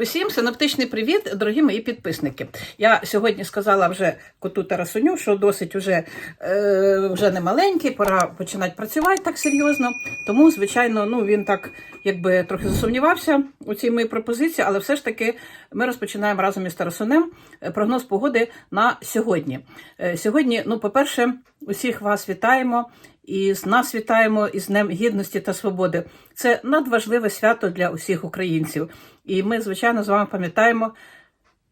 Усім синоптичний привіт, дорогі мої підписники. Я сьогодні сказала вже коту Тарасуню, що досить вже, е, вже не маленький, пора починати працювати так серйозно. Тому, звичайно, ну він так якби трохи засумнівався у цій моїй пропозиції, але все ж таки ми розпочинаємо разом із Тарасунем е, прогноз погоди на сьогодні. Е, Сьогодні, ну, по-перше, усіх вас вітаємо. І з нас вітаємо із Днем Гідності та Свободи. Це надважливе свято для усіх українців. І ми, звичайно, з вами пам'ятаємо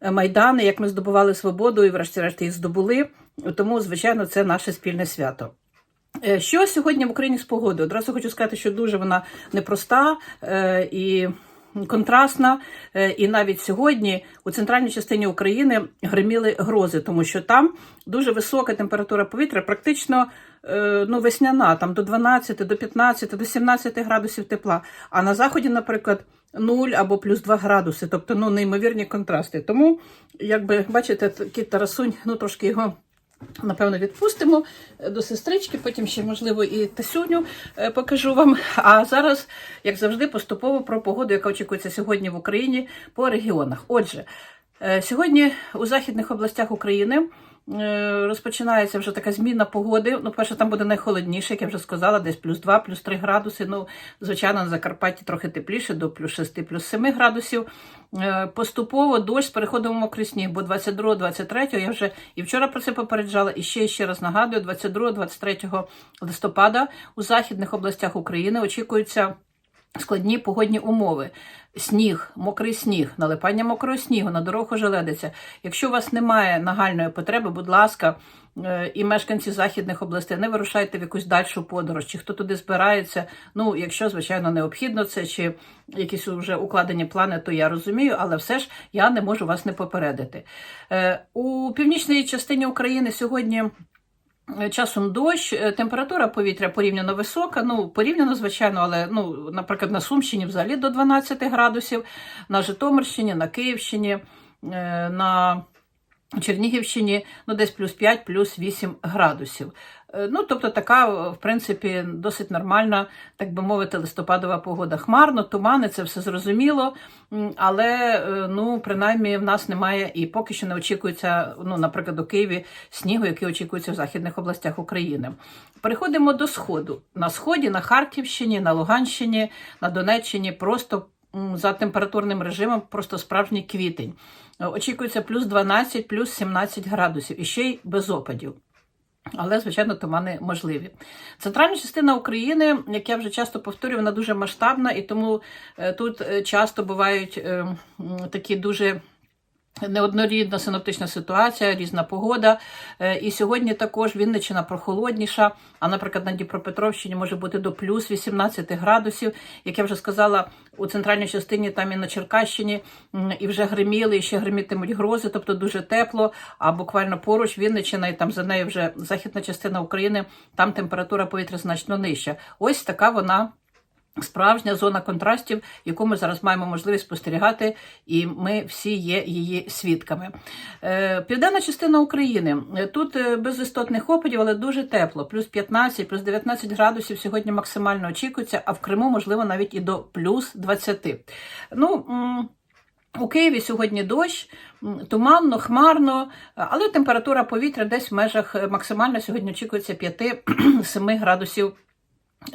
е, майдани, як ми здобували свободу і, врешті-решт, її здобули. Тому, звичайно, це наше спільне свято. Е, Що сьогодні в Україні з погодою? Одразу хочу сказати, що дуже вона непроста е, і контрастна. Е, І навіть сьогодні у центральній частині України гриміли грози, тому що там дуже висока температура повітря, практично е, ну, весняна, там до 12, до 15, до 17 градусів тепла. А на заході, наприклад, 0 або плюс 2 градуси, тобто ну, неймовірні контрасти. Тому, якби бачите, кіт Тарасунь, ну трошки його. Напевно, відпустимо до сестрички, потім ще, можливо, і Тасюню е, покажу вам. А зараз, як завжди, поступово про погоду, яка очікується сьогодні в Україні по регіонах. Отже, е, сьогодні у західних областях України розпочинається вже така зміна погоди. Ну, перше, там буде найхолодніше, як я вже сказала, десь плюс 2, плюс 3 градуси. Ну, звичайно, на Закарпатті трохи тепліше, до плюс 6, плюс 7 градусів. Е, Поступово дощ з переходом мокрий сніг, бо 22-23 я вже і вчора про це попереджала, і ще ще раз нагадую, 22-23 листопада у західних областях України очікуються складні погодні умови. Сніг, мокрий сніг, налипання мокрого снігу, на дорогу желедиться. Якщо у вас немає нагальної потреби, будь ласка, е, і мешканці західних областей, не вирушайте в якусь дальшу подорож, чи хто туди збирається. Ну, якщо, звичайно, необхідно це, чи якісь вже укладені плани, то я розумію, але все ж я не можу вас не попередити. Е, У північній частині України сьогодні. Часом дощ, е, температура повітря порівняно висока. Ну, порівняно, звичайно, але ну, наприклад, на Сумщині взагалі до 12 градусів, на Житомирщині, на Київщині, е, на Чернігівщині ну, десь плюс 5, плюс 8 градусів. Е, Ну, тобто така, в принципі, досить нормальна, так би мовити, листопадова погода. Хмарно, тумани, це все зрозуміло, але е, ну, принаймні в нас немає і поки що не очікується, ну, наприклад, у Києві снігу, який очікується в західних областях України. Переходимо до сходу. На сході, на Харківщині, на Луганщині, на Донеччині просто за температурним режимом просто справжній квітень. Е, Очікується плюс 12, плюс 17 градусів і ще й без опадів. Але, звичайно, тумани можливі. Центральна частина України, як я вже часто повторюю, вона дуже масштабна, і тому е, тут е, часто бувають такі дуже. Неоднорідна синоптична ситуація, різна погода. Е, І сьогодні також Вінниччина прохолодніша, а, наприклад, на Дніпропетровщині може бути до плюс 18 градусів. Як я вже сказала, у центральній частині, там і на Черкащині, і вже гриміли, і ще гримітимуть грози, тобто дуже тепло. А буквально поруч Вінниччина, і там за нею вже західна частина України, там температура повітря значно нижча. Ось така вона. Справжня зона контрастів, яку ми зараз маємо можливість спостерігати, і ми всі є її свідками. Е, Південна частина України Е, тут е, без істотних опадів, але дуже тепло. Плюс 15, плюс 19 градусів сьогодні максимально очікується, а в Криму, можливо, навіть і до плюс 20. Ну, у Києві сьогодні дощ, туманно, хмарно, але температура повітря десь в межах максимально сьогодні очікується 5-7 градусів.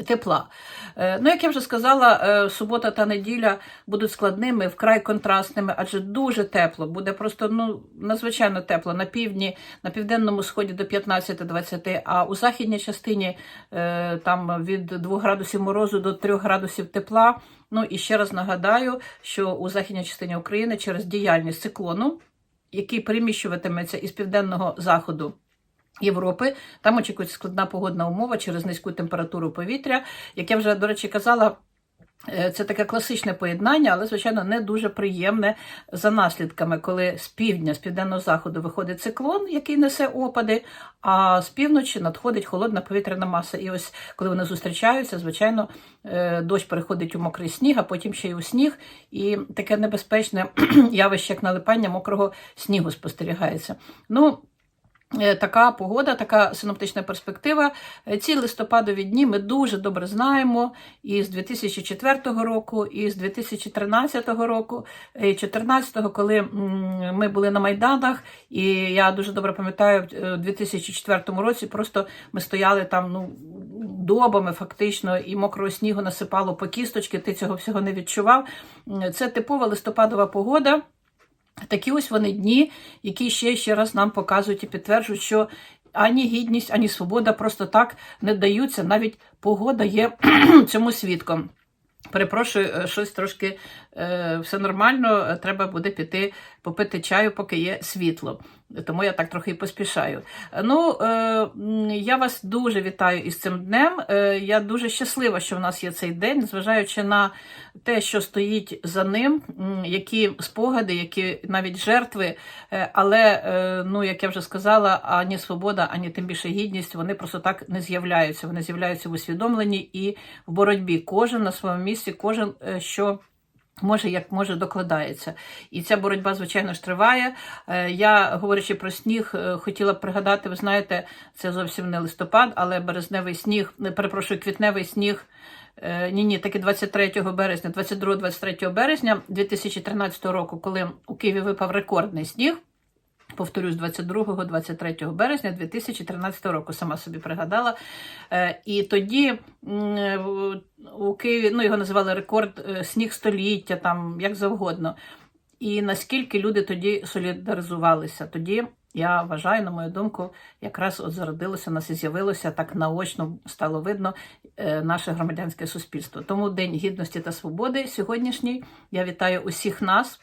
Тепла. Е, Ну, як я вже сказала, е, субота та неділя будуть складними, вкрай контрастними, адже дуже тепло, буде просто ну, надзвичайно тепло на півдні, на південному сході до 15-20, а у західній частині е, там від 2 градусів морозу до 3 градусів тепла. Ну і ще раз нагадаю, що у західній частині України через діяльність циклону, який переміщуватиметься із південного заходу. Європи. Там очікується складна погодна умова через низьку температуру повітря. Як я вже, до речі, казала, е, це таке класичне поєднання, але, звичайно, не дуже приємне за наслідками, коли з півдня, з південного заходу виходить циклон, який несе опади, а з півночі надходить холодна повітряна маса. І ось коли вони зустрічаються, звичайно, е, дощ переходить у мокрий сніг, а потім ще й у сніг. І таке небезпечне явище, як налипання мокрого снігу спостерігається. Ну, така погода, така синоптична перспектива. Е, Ці листопадові дні ми дуже добре знаємо і з 2004 року, і з 2013 року, і 2014, коли ми були на Майданах, і я дуже добре пам'ятаю, в 2004 році просто ми стояли там ну, добами фактично, і мокрого снігу насипало по кісточки, ти цього всього не відчував. Це типова листопадова погода. Такі ось вони дні, які ще ще раз нам показують і підтверджують, що ані гідність, ані свобода просто так не даються. Навіть погода є цьому свідком. Перепрошую, е, щось трошки е, все нормально. е, Треба буде піти попити чаю, поки є світло. Тому я так трохи і поспішаю. Ну, е, я вас дуже вітаю із цим днем. Е, я дуже щаслива, що в нас є цей день, незважаючи на те, що стоїть за ним, які спогади, які навіть жертви. Е, але, е, ну, як я вже сказала, ані свобода, ані тим більше гідність, вони просто так не з'являються. Вони з'являються в усвідомленні і в боротьбі. Кожен на своєму місці, кожен е, що. Може, як може, докладається. І ця боротьба, звичайно ж, триває. Е, Я, говорячи про сніг, е, хотіла б пригадати, ви знаєте, це зовсім не листопад, але березневий сніг, перепрошую, квітневий сніг. е, Ні, ні, таки 23 березня, 22-23 березня 2013 року, коли у Києві випав рекордний сніг. Повторюсь, 22-23 березня 2013 року, сама собі пригадала. Е, І тоді е, у Києві ну, його називали рекорд е, сніг століття, там як завгодно. І наскільки люди тоді солідаризувалися, тоді я вважаю, на мою думку, якраз от зародилося, нас і з'явилося так наочно стало видно наше громадянське суспільство. Тому День гідності та свободи сьогоднішній. Я вітаю усіх нас.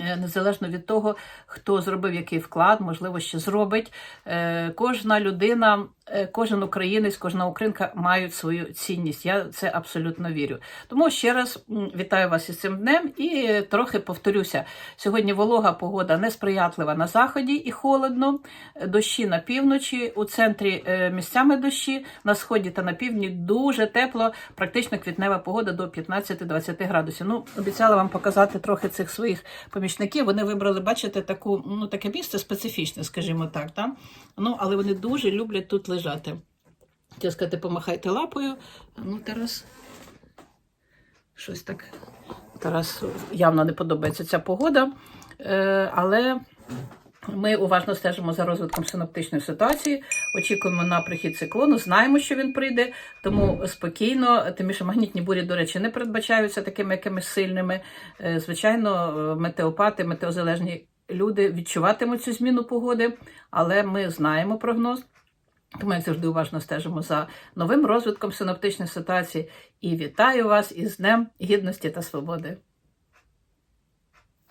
Е, Незалежно від того, хто зробив який вклад, можливо, ще зробить. Е, Кожна людина, кожен українець, кожна українка мають свою цінність. Я це абсолютно вірю. Тому ще раз вітаю вас із цим днем і е, трохи повторюся. Сьогодні волога погода несприятлива на заході і холодно, е, дощі на півночі, у центрі е, місцями дощі, на сході та на півдні дуже тепло, практично квітнева погода до 15-20 градусів. Ну, обіцяла вам показати трохи цих своїх помічників. Вони вибрали, бачите, таку, ну, таке місце специфічне, скажімо так. Да? Ну, але вони дуже люблять тут лежати. Хотіла сказати, помахайте лапою. Ну, Тарас. Щось так. Тарас явно не подобається ця погода. Е, але ми уважно стежимо за розвитком синоптичної ситуації, очікуємо на прихід циклону, знаємо, що він прийде, тому спокійно, тим більше магнітні бурі, до речі, не передбачаються такими якимись сильними. Е, Звичайно, метеопати, метеозалежні люди відчуватимуть цю зміну погоди, але ми знаємо прогноз. Тому, як завжди, уважно стежимо за новим розвитком синоптичної ситуації і вітаю вас із Днем Гідності та Свободи.